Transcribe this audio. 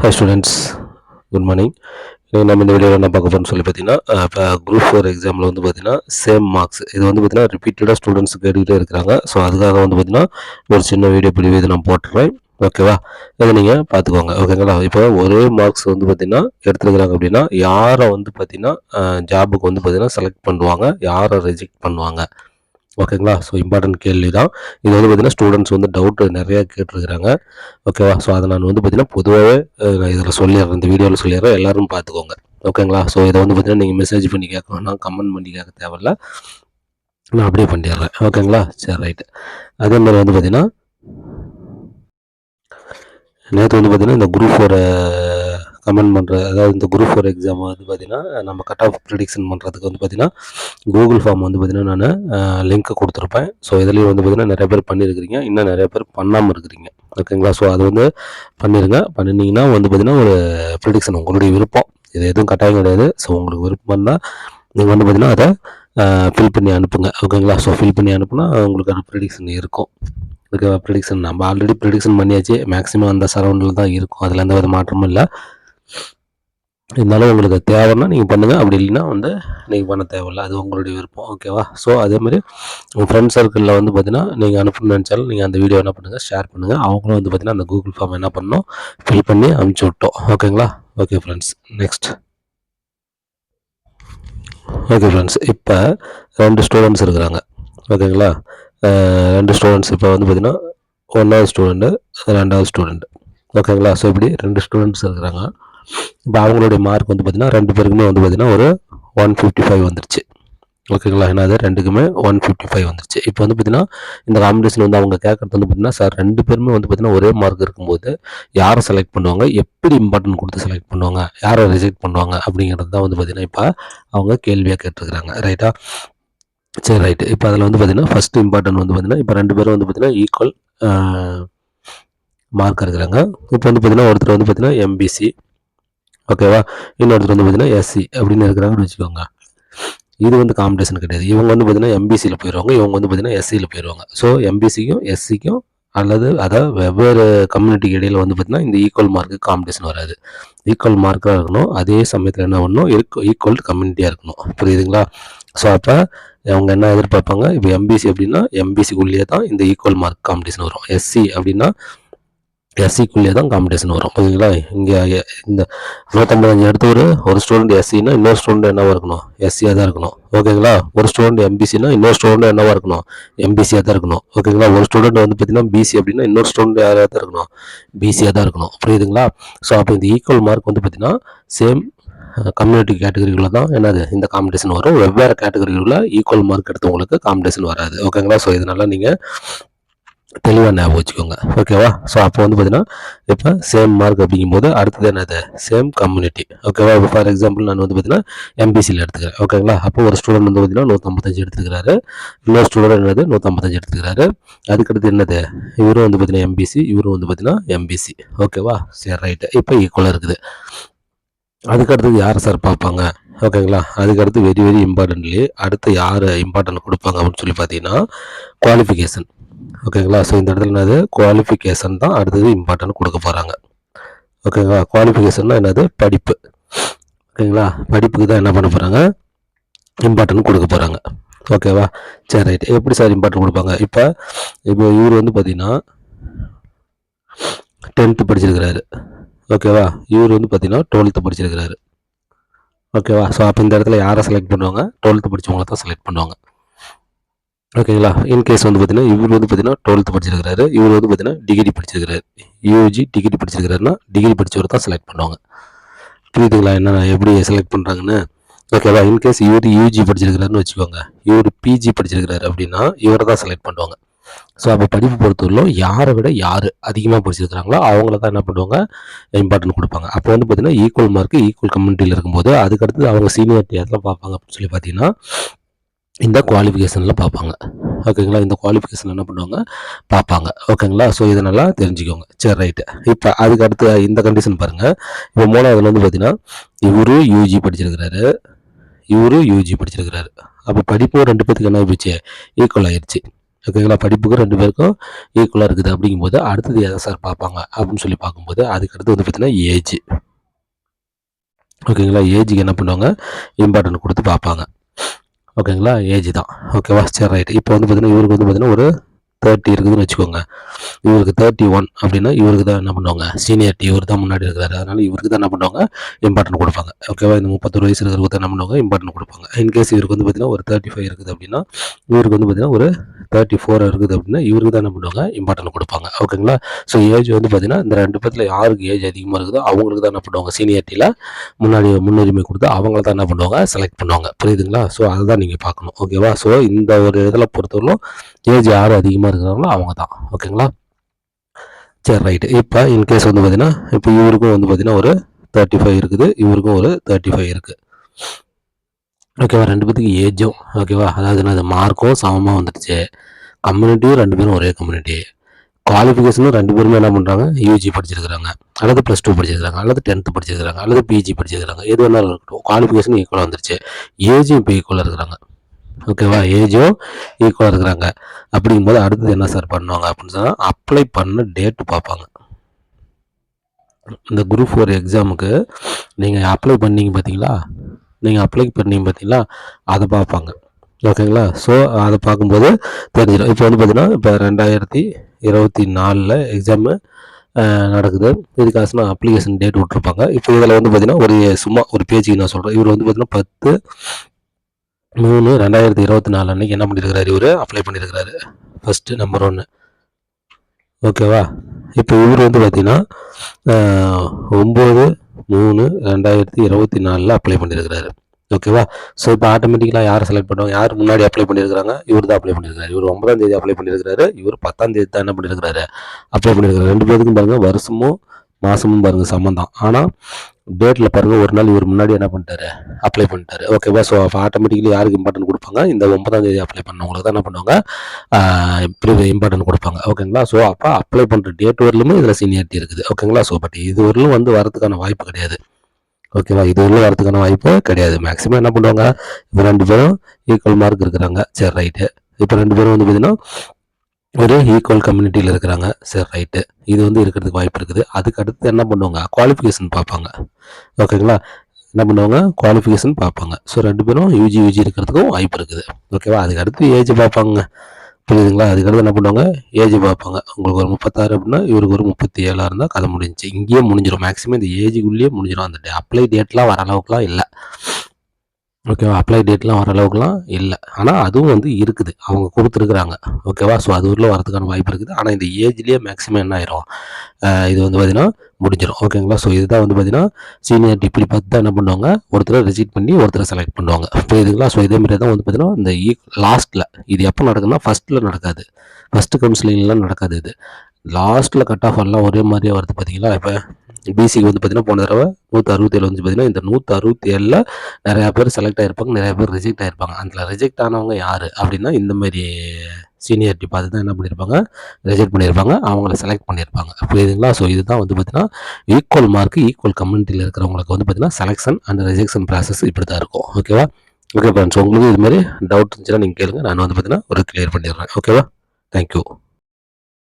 Hi students good morning நம்ம இந்த வீடியோவில் என்ன பார்க்க போகிறோம்னு சொல்லி பார்த்தீங்கன்னா இப்போ குரூப் ஃபோர் எக்ஸாமில் வந்து பார்த்தீங்கன்னா சேம் மார்க்ஸ் இது வந்து பார்த்தீங்கன்னா ரிப்பீட்டடாக ஸ்டூடெண்ட்ஸ் கேட்டுக்கிட்டே இருக்கிறாங்க. ஸோ அதுக்காக வந்து பார்த்தீங்கன்னா ஒரு சின்ன வீடியோ பிடிவு இது நான் போட்டுறேன் ஓகேவா இதை நீங்கள் பார்த்துக்கோங்க. ஓகேங்களா இப்போ ஒரே மார்க்ஸ் வந்து பார்த்தீங்கன்னா எடுத்துருக்குறாங்க அப்படின்னா யாரை வந்து பார்த்தீங்கன்னா ஜாபுக்கு வந்து பார்த்தீங்கன்னா செலக்ட் பண்ணுவாங்க? யாரை ரிஜெக்ட் பண்ணுவாங்க? ஓகேங்களா? ஸோ இம்பார்ட்டன்ட் கேள்வி தான். இது வந்து பார்த்தீங்கன்னா ஸ்டூடெண்ட்ஸ் வந்து டவுட் நிறையா கேட்டிருக்கிறாங்க. ஓகேவா? ஸோ அதை நான் வந்து பார்த்தீங்கன்னா பொதுவாகவே நான் இதில் சொல்லிடுறேன். இந்த வீடியோவில் சொல்லிடுறேன். எல்லோரும் பார்த்துக்கோங்க ஓகேங்களா? ஸோ இதை வந்து பார்த்தீங்கன்னா நீங்கள் மெசேஜ் பண்ணி கேட்க கமெண்ட் பண்ணி கேட்க தேவையில்ல. நான் அப்படியே பண்ணிடுறேன். ஓகேங்களா? சரி ரைட்டு அதே மாதிரி வந்து பார்த்தீங்கன்னா நேற்று வந்து பார்த்தீங்கன்னா இந்த குரூப் ஒரு கமெண்ட் பண்ணுற அதாவது இந்த குரூப் ஃபோர் எக்ஸாம் வந்து பார்த்திங்கன்னா நம்ம கட் ஆஃப் ப்ரிடிக்ஷன் பண்ணுறதுக்கு வந்து பார்த்திங்கன்னா கூகுள் ஃபார்ம் வந்து பார்த்திங்கன்னா நான் லிங்க் கொடுத்துருப்பேன். ஸோ இதுலேயும் வந்து பார்த்திங்கன்னா நிறைய பேர் பண்ணியிருக்கிறீங்க இன்னும் நிறைய பேர் பண்ணாமல் இருக்கிறீங்க. ஓகேங்களா? ஸோ அது வந்து பண்ணிடுங்க பண்ணினீங்கன்னா வந்து பார்த்திங்கன்னா ஒரு ப்ரிடிக்ஷன் உங்களுடைய விருப்பம். இது எதுவும் கட்டாயம் கிடையாது. ஸோ உங்களுக்கு விருப்பம் தான் நீங்கள் வந்து பார்த்திங்கன்னா அதை ஃபில் பண்ணி அனுப்புங்க. ஓகேங்களா? ஸோ ஃபில் பண்ணி அனுப்புனா உங்களுக்கான ப்ரிடிக்ஷன் இருக்கும். ஓகேவா? ப்ரிடிக்ஷன் நம்ம ஆல்ரெடி ப்ரிடிக்ஷன் பண்ணியாச்சு. மேக்ஸிமம் அந்த சரௌண்டில் தான் இருக்கும். அதில் எந்த வித மாற்றமும் இல்லை. இருந்தாலும் உங்களுக்கு தேவைன்னா நீங்கள் பண்ணுங்கள் அப்படி இல்லைன்னா வந்து நீங்கள் பண்ண தேவையில்ல. அது உங்களுடைய விருப்பம். ஓகேவா ஸோ அதேமாதிரி உங்கள் ஃப்ரெண்ட் சர்க்கிளில் வந்து பார்த்தீங்கன்னா நீங்கள் அனுப்பணும்னு நினச்சாலும் நீங்கள் அந்த வீடியோ என்ன பண்ணுங்கள் ஷேர் பண்ணுங்கள் அவங்களும் வந்து பார்த்தீங்கன்னா அந்த கூகுள் ஃபார்ம் என்ன பண்ணணும்? ஃபில் பண்ணி அனுப்பிச்சி விட்டோம். ஓகேங்களா okay friends next okay friends இப்போ ரெண்டு ஸ்டூடெண்ட்ஸ் இருக்கிறாங்க. ஓகேங்களா ரெண்டு ஸ்டூடெண்ட்ஸ் இப்போ வந்து பார்த்திங்கன்னா ஒன்றாவது ஸ்டூடெண்ட்டு ரெண்டாவது ஸ்டூடெண்ட்டு ஓகேங்களா ஸோ இப்படி ரெண்டு ஸ்டூடெண்ட்ஸ் இருக்கிறாங்க. இப்போ அவங்களுடைய மார்க் வந்து பார்த்திங்கன்னா ரெண்டு பேருக்குமே வந்து பார்த்திங்கன்னா ஒரு ஒன் ஃபிஃப்டி ஃபைவ் வந்துருச்சு ஓகேங்களா என்னது ரெண்டுக்குமே ஒன் ஃபிஃப்டி ஃபைவ் வந்துருச்சு இப்போ வந்து பார்த்தீங்கன்னா இந்த காம்படிஷன் வந்து அவங்க கேட்குறது வந்து பார்த்தீங்கன்னா சார் ரெண்டு பேருமே வந்து பார்த்தீங்கன்னா ஒரே மார்க் இருக்கும்போது யாரை செலக்ட் பண்ணுவாங்க எப்படி இம்பார்ட்டன்ட் கொடுத்து செலக்ட் பண்ணுவாங்க யாரை ரிஜெக்ட் பண்ணுவாங்க அப்படிங்கிறது தான் வந்து பார்த்தீங்கன்னா இப்போ அவங்க கேள்வியாக கேட்டுருக்குறாங்க ரைட்டா சரி ரைட்டு இப்போ அதில் வந்து பார்த்தீங்கன்னா ஃபஸ்ட் இம்பார்ட்டன்ட் வந்து பார்த்தீங்கன்னா இப்போ ரெண்டு பேரும் வந்து பார்த்தீங்கன்னா ஈக்குவல் மார்க் இருக்கிறாங்க இப்போ வந்து பார்த்தீங்கன்னா ஒருத்தர் வந்து பார்த்தீங்கன்னா எம்பிசி ஓகேவா? இன்னொருத்தர் வந்து பார்த்தீங்கன்னா எஸ்சி அப்படின்னு இருக்கிறாங்கன்னு வச்சுக்கோங்க. இது வந்து காம்படிஷன் கிடையாது. இவங்க வந்து பார்த்தீங்கன்னா எம்பிசியில் போயிடுவாங்க இவங்க வந்து பார்த்தீங்கன்னா எஸ்சியில் போயிடுவாங்க ஸோ எம்பிசிக்கும் எஸ்சிக்கும் அல்லது அதாவது வெவ்வேறு கம்யூனிட்டிக்கு இடையில் வந்து பார்த்தீங்கன்னா இந்த ஈக்குவல் மார்க்கு காம்படிஷன் வராது. ஈக்குவல் மார்க்காக இருக்கணும். அதே சமயத்தில் என்ன பண்ணணும்? ஈக்குவல் கம்யூனிட்டியாக இருக்கணும். புரியுதுங்களா? ஸோ அப்போ அவங்க என்ன எதிர்பார்ப்பாங்க? இப்போ எம்பிசி அப்படின்னா எம்பிசிக்குள்ளேயே தான் இந்த ஈக்குவல் மார்க் காம்படிஷன் வரும். எஸ்சி அப்படின்னா எஸ்சிக்குள்ளேயே தான் காம்படிஷன் வரும். ஓகேங்களா இங்கே இந்த நூற்றம்பத்தஞ்சு எடுத்து ஒரு ஒரு ஸ்டூடெண்ட் எஸ்சின்னா இன்னொரு ஸ்டூடெண்ட் என்னவாக இருக்கணும்? எஸ்சியாக தான் இருக்கணும். ஓகேங்களா? ஒரு ஸ்டூடெண்ட் எம்பிசினா இன்னொரு ஸ்டூடெண்ட் என்னவாக இருக்கணும்? எம்பிசியாக தான் இருக்கணும். ஓகேங்களா? ஒரு ஸ்டூடெண்ட் வந்து பார்த்தீங்கன்னா பிசி அப்படின்னா இன்னொரு ஸ்டூடெண்ட் யாராவது தான் இருக்கணும்? பிசியாக தான் இருக்கணும். புரியுதுங்களா? ஸோ அப்போ இந்த ஈக்குவல் மார்க் வந்து பார்த்தீங்கன்னா சேம் கம்யூனிட்டி கேட்டகரிகளில் தான் என்னது? இந்த காம்படிஷன் வரும். வெவ்வேறு கேட்டகரிகளில் ஈக்குவல் மார்க் எடுத்தவங்களுக்கு காம்படிஷன் வராது. ஓகேங்களா? ஸோ இதனால் நீங்கள் தெளிவாக ஞாபகம் வச்சுக்கோங்க. ஓகேவா ஸோ அப்போ வந்து பார்த்தீங்கன்னா இப்போ சேம் மார்க் அப்படிங்கும்போது அடுத்தது என்னது? சேம் கம்யூனிட்டி ஓகேவா இப்போ ஃபார் எக்ஸாம்பிள் நான் வந்து பார்த்தீங்கன்னா எம்பிசியில் எடுத்துக்கிறேன். ஓகேங்களா அப்போ ஒரு ஸ்டூடெண்ட் வந்து பார்த்தீங்கன்னா நூற்றம்பத்தஞ்சு எடுத்துக்கிறாரு. இன்னொரு ஸ்டூடெண்ட் என்னது? நூற்றம்பத்தஞ்சு எடுத்துக்கிறாரு. அதுக்கடுத்து என்னது? இவரும் வந்து பார்த்தீங்கன்னா எம்பிசி இவரும் வந்து பார்த்தீங்கன்னா எம்பிசி ஓகேவா சரி ரைட்டு இப்போ ஈக்குவலாக இருக்குது. அதுக்கடுத்தது யார் சார் பார்ப்பாங்க? ஓகேங்களா அதுக்கடுத்து வெரி வெரி இம்பார்ட்டன்ட்லி அடுத்து யார் இம்பார்ட்டன்ட் கொடுப்பாங்க அப்படின்னு சொல்லி பார்த்தீங்கன்னா குவாலிஃபிகேஷன் ஓகேங்களா ஸோ இந்த இடத்துல என்னது? குவாலிஃபிகேஷன் தான் அடுத்தது இம்பார்ட்டன்ட் கொடுக்க போகிறாங்க ஓகேங்களா குவாலிஃபிகேஷன்னா என்னது? படிப்பு. ஓகேங்களா படிப்புக்கு தான் என்ன பண்ண போகிறாங்க இம்பார்ட்டன்ட் கொடுக்க போகிறாங்க ஓகேவா சரி ரைட் எப்படி சார் இம்பார்ட்டன்ட் கொடுப்பாங்க? இப்போ இப்போ இவர் வந்து பார்த்தீங்கன்னா டென்த்து படிச்சிருக்கிறாரு. ஓகேவா இவர் வந்து பார்த்தீங்கன்னா டுவெல்த்து படிச்சிருக்கிறாரு. ஓகேவா ஸோ அப்போ இந்த இடத்துல யாரை செலக்ட் பண்ணுவாங்க? டுவெல்த்து படித்தவங்கள தான் செலக்ட் பண்ணுவாங்க. ஓகேங்களா இன்கேஸ் வந்து பார்த்தீங்கன்னா இவர் வந்து பார்த்தீங்கன்னா டுவெல்த்து படிச்சிருக்கிறாரு. இவர் வந்து பார்த்தீங்கன்னா டிகிரி படிச்சிருக்கிறாரு. யூஜி டிகிரி படிச்சிருக்கிறாருன்னா டிகிரி படித்தவர் தான் செலக்ட் பண்ணுவாங்க. புரியுதுங்களா? என்ன எப்படி செலக்ட் பண்ணுறாங்கன்னு ஓகேவா இன்கேஸ் இவர் யூஜி படிச்சிருக்கிறாருன்னு வச்சுக்கோங்க. இவர் பிஜி படிச்சிருக்கிறாரு அப்படின்னா இவரை தான் செலக்ட் பண்ணுவாங்க. ஸோ அப்போ படிப்பு பொறுத்தவரையிலும் யாரை விட யார் அதிகமாக படிச்சிருக்கிறாங்களோ அவங்கள தான் என்ன பண்ணுவாங்க? இம்பார்ட்டன்ட் கொடுப்பாங்க. அப்போ வந்து பார்த்தீங்கன்னா ஈக்குவல் மார்க் ஈக்குவல் கம்யூனிட்டியில் இருக்கும்போது அதுக்கடுத்து அவங்க சீனியர் எதில் பார்ப்பாங்க அப்படின்னு சொல்லி பார்த்தீங்கன்னா இந்த குவாலிஃபிகேஷனில் பார்ப்பாங்க ஓகேங்களா இந்த குவாலிஃபிகேஷன் என்ன பண்ணுவாங்க? பார்ப்பாங்க ஓகேங்களா ஸோ இதை நல்லா தெரிஞ்சுக்கோங்க. சரி ரைட்டு இப்போ அதுக்கு அடுத்து இந்த கண்டிஷன் பாருங்கள் இப்போ மூணாவதுல வந்து பார்த்தீங்கன்னா இவரு யூஜி படிச்சிருக்கிறாரு. இவரு யூஜி படிச்சிருக்கிறாரு. அப்போ படிப்பும் ரெண்டு பேத்துக்கு என்ன ஆகிடுச்சு ஈக்குவல் ஆயிடுச்சு ஓகேங்களா படிப்புக்கு ரெண்டு பேருக்கும் ஈக்குவலாக இருக்குது. அப்படிங்கும்போது அடுத்தது எதை சார் பார்ப்பாங்க அப்படின்னு சொல்லி பார்க்கும்போது அதுக்கடுத்து வந்து பார்த்தீங்கன்னா ஏஜ் ஓகேங்களா ஏஜுக்கு என்ன பண்ணுவாங்க? இம்பார்ட்டன்ட் கொடுத்து பார்ப்பாங்க ஓகேங்களா? ஏஜ் தான். ஓகேவா சரி ரைட் இப்போ வந்து பார்த்திங்கன்னா இவருக்கு வந்து பார்த்திங்கன்னா ஒரு தேர்ட்டி இருக்குதுன்னு வச்சுக்கோங்க. இவருக்கு தேர்ட்டி ஒன் அப்படின்னா இவருக்கு தான் என்ன பண்ணுவாங்க? சீனியர்ட்டி இவர் தான் முன்னாடி இருக்கிறாரு. அதனால் இவருக்கு தான் என்ன பண்ணுவாங்க? இம்பார்ட்டன்ட் கொடுப்பாங்க. ஓகேவா இந்த முப்பத்தொரு வயசு இருக்கிறவங்க தான் என்ன பண்ணுவாங்க? இம்பார்ட்டன்ட் கொடுப்பாங்க. இன்கேஸ் இவருக்கு வந்து பார்த்தீங்கன்னா ஒரு தேர்ட்டி ஃபைவ் இருக்குது அப்படின்னா இவருக்கு வந்து பார்த்திங்கன்னா ஒரு தேர்ட்டி ஃபோர் இருக்குது அப்படின்னா இவருக்கு தான் என்ன பண்ணுவாங்க? இம்பார்ட்டன்ட் கொடுப்பாங்க. ஓகேங்களா ஸோ ஏஜ் வந்து பார்த்தீங்கன்னா இந்த ரெண்டு பேர்த்தில் யாருக்கு ஏஜ் அதிகமாக இருக்குதோ அவங்களுக்கு தான் என்ன பண்ணுவாங்க? சீனியர்ட்டியில் முன்னாடி முன்னுரிமை கொடுத்து அவங்கள தான் என்ன பண்ணுவாங்க? செலக்ட் பண்ணுவாங்க. புரியுதுங்களா? ஸோ அதை தான் நீங்கள் பார்க்கணும் ஓகேவா ஸோ இந்த ஒரு இதில் பொறுத்தவரைக்கும் ஏஜ் யார் அதிகமாக இருக்கிறாங்களோ அவங்க தான். ஓகேங்களா? சரி ரைட்டு இப்போ இன்கேஸ் வந்து பார்த்தீங்கன்னா இப்போ இவருக்கும் வந்து பார்த்தீங்கன்னா ஒரு தேர்ட்டி ஃபைவ் இருக்குது. இவருக்கும் ஒரு தேர்ட்டி ஃபைவ் இருக்குது ஓகேவா? ரெண்டு பேத்துக்கு ஏஜும் ஓகேவா? அதாவது என்ன மார்க்கும் சமமாக வந்துடுச்சு. கம்யூனிட்டியும் ரெண்டு பேரும் ஒரே கம்யூனிட்டி குவாலிஃபிகேஷனும் ரெண்டு பேருமே என்ன பண்ணுறாங்க யூஜி படிச்சிருக்கிறாங்க. அல்லது ப்ளஸ் டூ படிச்சிருக்காங்க அல்லது டென்த்து படிச்சிருக்கிறாங்க. அல்லது பிஜி படிச்சிருக்கிறாங்க. எது வேணாலும் இருக்கட்டும். குவாலிஃபிகேஷன் ஈக்குவலாக வந்துருச்சு. ஏஜும் இப்போ ஈக்குவலாக இருக்கிறாங்க. ஓகேவா ஏஜும் ஈக்குவலாக இருக்கிறாங்க. அப்படிங்கும்போது அடுத்தது என்ன சார் பண்ணுவாங்க அப்படின்னு சொன்னால் அப்ளை பண்ண டேட்டு பார்ப்பாங்க. இந்த குரூப் ஃபோர் எக்ஸாமுக்கு நீங்கள் அப்ளை பண்ணீங்க பார்த்தீங்களா நீங்கள் அப்ளை பண்ணீங்க பார்த்தீங்களா அதை பார்ப்பாங்க. ஓகேங்களா ஸோ அதை பார்க்கும்போது தெரிஞ்சிடும். இப்போ வந்து பார்த்தீங்கன்னா இப்போ ரெண்டாயிரத்தி இருபத்தி நாலில் எக்ஸாமு நடக்குது. இதுக்காக அப்ளிகேஷன் டேட் விட்ருப்பாங்க இப்போ இதில் வந்து பார்த்தீங்கன்னா ஒரு சும்மா ஒரு பேஜுக்கு நான் சொல்கிறேன் இவர் வந்து பார்த்தீங்கன்னா பத்து மூணு ரெண்டாயிரத்தி இருபத்தி நாலு அன்றைக்கி என்ன பண்ணியிருக்கிறாரு இவர்? அப்ளை பண்ணியிருக்கிறாரு ஃபஸ்ட்டு நம்பர் ஒன்று ஓகேவா இப்போ இவர் வந்து பார்த்திங்கன்னா ஒம்பது மூணு ரெண்டாயிரத்தி இருபத்தி நாலில் அப்ளை பண்ணியிருக்கிறாரு ஓகேவா ஸோ இப்போ ஆட்டோமேட்டிக்கலாக யார் செலக்ட் பண்ணுவாங்க யார் முன்னாடி அப்ளை பண்ணியிருக்கிறாங்க இவர் தான் அப்ளை பண்ணியிருக்காரு இவர் ஒன்பதாம் தேதி அப்ளை பண்ணியிருக்கிறாரு இவர் பத்தாம் தேதி தான் என்ன பண்ணியிருக்கிறாரு அப்ளை பண்ணியிருக்காரு ரெண்டு பேருக்கும் பாருங்கள் வருஷமும் மாதமும் பாருங்கள் சம்மந்தம் ஆனால் டேட்டில் பாருங்கள் ஒரு நாள் இவர் முன்னாடி என்ன பண்ணிட்டாரு? அப்ளை பண்ணிட்டாரு. ஓகேவா ஸோ அப்போ ஆட்டோமேட்டிக்கலி யாருக்கு இம்பார்ட்டன்ட் கொடுப்பாங்க? இந்த ஒன்பதாம் தேதி அப்ளை பண்ணவங்களுக்கு தான் என்ன பண்ணுவாங்க? எப்படி இம்பார்ட்டன்ட் கொடுப்பாங்க. ஓகேங்களா ஸோ அப்போ அப்ளை பண்ணுற டேட் வரலுமே இதில் சீனியாரிட்டி இருக்குது. ஓகேங்களா ஸோ பட் இது வரலும் வந்து வரதுக்கான வாய்ப்பு கிடையாது. ஓகேவா இது வரலும் வரதுக்கான வாய்ப்பு கிடையாது. மேக்ஸிமம் என்ன பண்ணுவாங்க? இப்போ ரெண்டு பேரும் ஈக்குவல் மார்க் இருக்கிறாங்க. சரி ரைட்டு இப்போ ரெண்டு பேரும் வந்து பார்த்தீங்கன்னா ஒரு ஈக்குவல் கம்யூனிட்டியில் இருக்கிறாங்க. சரி ரைட்டு இது வந்து இருக்கிறதுக்கு வாய்ப்பு இருக்குது. அதுக்கு அடுத்து என்ன பண்ணுவாங்க? குவாலிஃபிகேஷன் பார்ப்பாங்க. ஓகேங்களா என்ன பண்ணுவாங்க? குவாலிஃபிகேஷன் பார்ப்பாங்க. ஸோ ரெண்டு பேரும் யூஜி யூஜி இருக்கிறதுக்கும் வாய்ப்பு இருக்குது. ஓகேவா அதுக்கு அடுத்து ஏஜ் பார்ப்பாங்க. புரியுதுங்களா? அதுக்கடுத்து என்ன பண்ணுவாங்க? ஏஜ் பார்ப்பாங்க. உங்களுக்கு ஒரு முப்பத்தாறு அப்படின்னா இவருக்கு ஒரு முப்பத்தி ஏழாக இருந்தால் கதை முடிஞ்சிச்சு. இங்கேயே முடிஞ்சிடும் மேக்ஸிமம் இந்த ஏஜுக்குள்ளேயே முடிஞ்சிடும் அந்த அப்ளை டேட்லாம் வர அளவுக்குலாம் இல்லை. ஓகேவா அப்ளை டேட்லாம் வர அளவுக்குலாம் இல்லை. ஆனால் அதுவும் வந்து இருக்குது. அவங்க கொடுத்துருக்குறாங்க. ஓகேவா ஸோ அது ஊரில் வரதுக்கான வாய்ப்பு இருக்குது. ஆனால் இந்த ஏஜ்லேயே மேக்ஸிமம் என்ன ஆயிரும்? இது வந்து பார்த்திங்கன்னா முடிஞ்சிடும் ஓகேங்களா ஸோ இதுதான் வந்து பார்த்திங்கன்னா சீனியர் இப்படி பார்த்து தான் என்ன பண்ணுவாங்க? ஒருத்தரை ரிஜெக்ட் பண்ணி ஒருத்தரை செலக்ட் பண்ணுவாங்க. புரியுதுங்களா? ஸோ இதே மாதிரி தான் வந்து பார்த்திங்கன்னா இந்த e, ஈ லாஸ்ட்டில் இது எப்போ நடக்குதுன்னா ஃபஸ்ட்டில் நடக்காது. ஃபஸ்ட்டு கவுன்சிலிங்லாம் நடக்காது இது. லாஸ்ட்டில் கட் ஆஃப் எல்லாம் ஒரே மாதிரியே வருது பார்த்தீங்களா இப்போ பிசிக்கு வந்து பார்த்தீங்கன்னா போன தடவை நூற்றி அறுபத்தேழு வந்து பார்த்தீங்கன்னா இந்த நூற்றி அறுபத்தி ஏழில் நிறையா பேர் செலக்ட் ஆகிருப்பாங்க நிறையா பேர் ரிஜெக்ட் ஆகிருப்பாங்க அதில் ரிஜெக்ட் ஆனவங்க யார் அப்படின்னா இந்த மாதிரி சீனியரிட்டி பார்த்து தான் என்ன பண்ணியிருப்பாங்க ரிஜெக்ட் பண்ணியிருப்பாங்க அவங்கள செலக்ட் பண்ணியிருப்பாங்க புரியுதுங்களா? ஸோ இதுதான் வந்து பார்த்தீங்கன்னா ஈக்குவல் மார்க் ஈக்குவல் கம்யூனிட்டியில் இருக்கிறவங்களுக்கு வந்து பார்த்தீங்கன்னா செலெக்ஷன் அண்ட் ரிஜெக்ஷன் ப்ராசஸ் இப்படி தான் இருக்கும் ஓகேவா ஓகே ஃப்ரெண்ட்ஸ் உங்களுக்கு இதுமாரி டவுட் இருந்துச்சுன்னா நீங்கள் கேளுங்க. நான் வந்து பார்த்தீங்கன்னா ஒரு கிளியர் பண்ணிடுறேன். ஓகேவா தேங்க்யூ